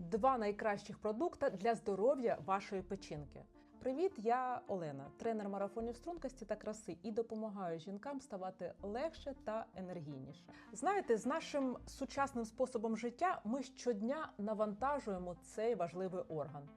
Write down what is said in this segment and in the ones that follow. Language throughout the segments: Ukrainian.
Два найкращих продукти для здоров'я вашої печінки. Привіт, я Олена, тренер марафонів стрункості та краси, і допомагаю жінкам ставати легше та енергійніше. Знаєте, з нашим сучасним способом життя ми щодня навантажуємо цей важливий орган.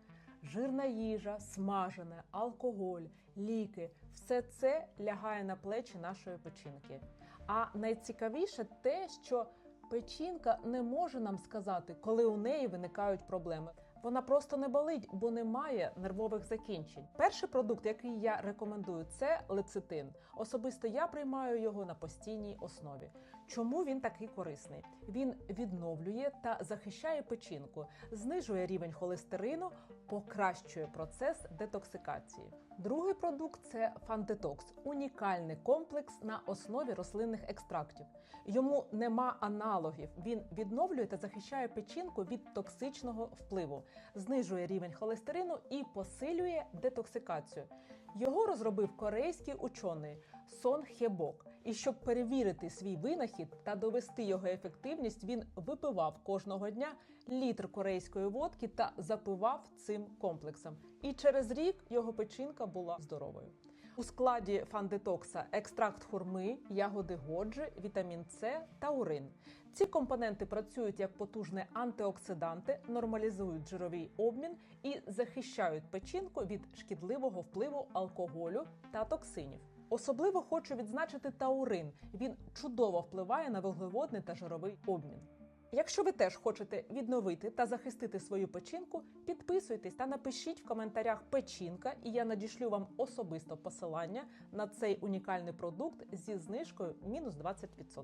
Жирна їжа, смажене, алкоголь, ліки все це лягає на плечі нашої печінки. А найцікавіше те, що печінка не може нам сказати, коли у неї виникають проблеми. Вона просто не болить, бо немає нервових закінчень. Перший продукт, який я рекомендую, це лецитин. Особисто я приймаю його на постійній основі. Чому він такий корисний? Він відновлює та захищає печінку, знижує рівень холестерину, покращує процес детоксикації. Другий продукт це фантетокс, унікальний комплекс на основі рослинних екстрактів. Йому нема аналогів. Він відновлює та захищає печінку від токсичного впливу, знижує рівень холестерину і посилює детоксикацію. Його розробив корейський учений Сон Хебок. І щоб перевірити свій винахід та довести його ефективність, він випивав кожного дня літр корейської водки та запивав цим комплексом. І через рік його печінка була здоровою. У складі фандетокса екстракт хурми, ягоди годжі, вітамін С та урин. Ці компоненти працюють як потужні антиоксиданти, нормалізують жировий обмін і захищають печінку від шкідливого впливу алкоголю та токсинів. Особливо хочу відзначити таурин. Він чудово впливає на вуглеводний та жировий обмін. Якщо ви теж хочете відновити та захистити свою печінку, підписуйтесь та напишіть в коментарях печінка, і я надішлю вам особисто посилання на цей унікальний продукт зі знижкою мінус 20%.